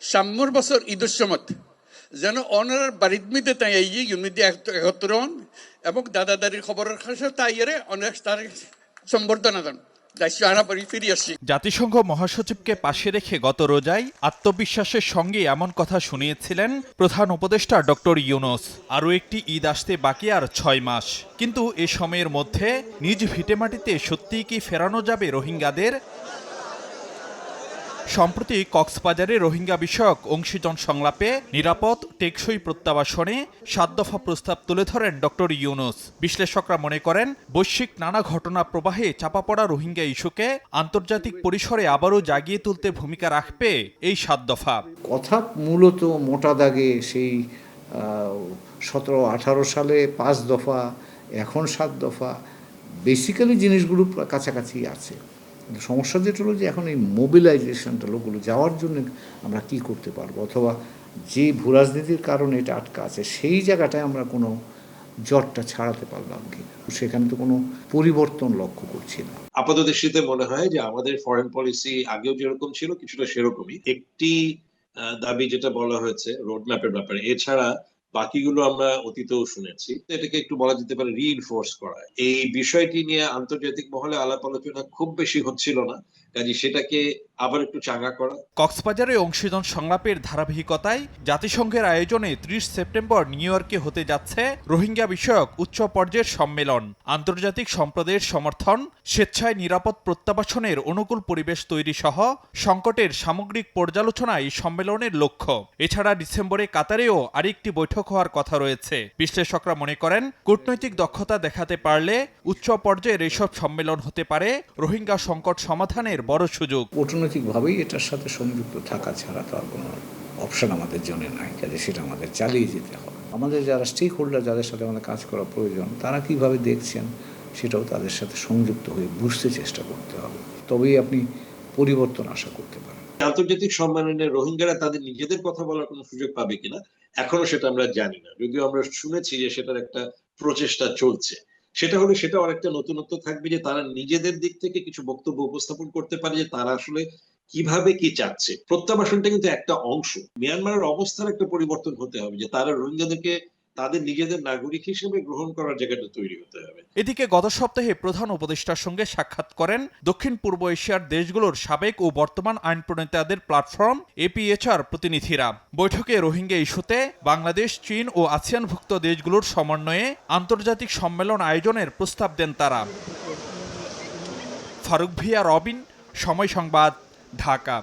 সাম্যর বছর ঈদের সময় যেন অনার বাড়ির তাই এই ইউনিটি একত্র হন এবং দাদা দাদির খবরের কাছে তাই এর অনেক তার সম্বর্ধনা দেন। জাতিসংঘ মহাসচিবকে পাশে রেখে গত রোজায় আত্মবিশ্বাসের সঙ্গে এমন কথা শুনিয়েছিলেন প্রধান উপদেষ্টা ডক্টর ইউনুস। আরও একটি ঈদ আসতে বাকি আর ছয় মাস। কিন্তু এ সময়ের মধ্যে নিজ ভিটেমাটিতে সত্যিই কি ফেরানো যাবে রোহিঙ্গাদের? সম্প্রতি কক্সবাজারে রোহিঙ্গা বিষয়ক অংশীজন সংলাপে নিরাপদ টেকসই প্রত্যাবাসনে সাত দফা প্রস্তাব তুলে ধরেন ডক্টর ইউনুস। বিশ্লেষকরা মনে করেন, বৈশ্বিক নানা ঘটনা প্রবাহে চাপা পড়া রোহিঙ্গা ইস্যুকে আন্তর্জাতিক পরিসরে আবারও জাগিয়ে তুলতে ভূমিকা রাখবে এই সাত দফা। কথা মূলত মোটা দাগে সেই সতেরো আঠারো সালে পাঁচ দফা, এখন সাত দফা বেসিক্যালি জিনিসগুলো কাছাকাছি আছে। সমস্যা যেটা হলো যে এখন এই মোবিলাইজেশনটা লোকগুলো যাওয়ার জন্য আমরা কি করতে পারব? অথবা যে ভূরাজনীতির কারণে এটা আটকা আছে, সেই জায়গাটায় আমরা কোনো জটটা ছাড়াতে পারলাম কি? সেখানে তো কোনো পরিবর্তন লক্ষ্য করছি না। আপাত দৃষ্টিতে মনে হয় যে আমাদের ফরেন পলিসি আগেও যেরকম ছিল, কিছুটা সেরকমই। একটি দাবি যেটা বলা হয়েছে রোড ম্যাপের ব্যাপারে, এছাড়া বাকিগুলো আমরা অতীতেও শুনেছি। এটাকে একটু বলা যেতে পারে রিইনফোর্স করা। এই বিষয়টি নিয়ে আন্তর্জাতিক মহলে আলাপ আলোচনা খুব বেশি হচ্ছিল না। কাজে সেটাকে আবার একটু চাঙ্গা করা। কক্সবাজারে অংশীজন সংলাপের ধারাবাহিকতায় জাতিসংঘের আয়োজনে ত্রিশ সেপ্টেম্বর নিউ ইয়র্কে হতে যাচ্ছে রোহিঙ্গা বিষয়ক উচ্চ পর্যায়ের সম্মেলন। আন্তর্জাতিক সম্প্রদায়ের সমর্থন, স্বেচ্ছায় নিরাপদ প্রত্যাবাসনের অনুকূল পরিবেশ তৈরি সহ সংকটের সামগ্রিক পর্যালোচনা এই সম্মেলনের লক্ষ্য। এছাড়া ডিসেম্বরে কাতারেও আরেকটি বৈঠক হওয়ার কথা রয়েছে। বিশ্লেষকরা মনে করেন, কূটনৈতিক দক্ষতা দেখাতে পারলে উচ্চ পর্যায়ের এসব সম্মেলন হতে পারে রোহিঙ্গা সংকট সমাধানের বড় সুযোগ। কূটনৈতিকভাবেই এটার সাথে সংযুক্ত থাকা ছাড়া তো আর কোনো অপশন আমাদের জন্য নাই কাজে সেটা আমাদের চালিয়ে যেতে হবে। আমাদের যারা স্টেক হোল্ডার যাদের সাথে আমাদের কাজ করা প্রয়োজন তারা কীভাবে দেখছেন সেটাও তাদের সাথে সংযুক্ত হয়ে বুঝতে চেষ্টা করতে হবে। তবেই আপনি পরিবর্তন আশা করতে পারেন। আন্তর্জাতিক সম্মেলনে রোহিঙ্গারা তাদের নিজেদের কথা বলার কোনো সুযোগ পাবে কিনা এখনও সেটা আমরা জানি না। যদিও আমরা শুনেছি যে সেটার একটা প্রচেষ্টা চলছে। সেটা হলে সেটা অনেকটা নতুনত্ব থাকবে যে তারা নিজেদের দিক থেকে কিছু বক্তব্য উপস্থাপন করতে পারে যে তারা আসলে কীভাবে কি চাচ্ছে। প্রত্যাবাসনটা কিন্তু একটা অংশ। মিয়ানমারের অবস্থার একটা পরিবর্তন হতে হবে যে তারা রোহিঙ্গাদেরকে তাদের নিজেদের নাগরিক হিসেবে গ্রহণ করার জায়গাটা তৈরি হতে হবে। এদিকে গত সপ্তাহে প্রধান উপদেষ্টার সঙ্গে সাক্ষাৎ করেন দক্ষিণ পূর্ব এশিয়ার দেশগুলোর সাবেক ও বর্তমান আইন প্রণেতাদের প্ল্যাটফর্ম এপিএচআর প্রতিনিধিরা। বৈঠকে রোহিঙ্গা ইস্যুতে বাংলাদেশ, চীন ও আসিয়ানভুক্ত দেশগুলোর সমন্বয়ে আন্তর্জাতিক সম্মেলন আয়োজনের প্রস্তাব দেন তারা। ফারুক ভিয়া, রবিন, সময় সংবাদ, ঢাকা।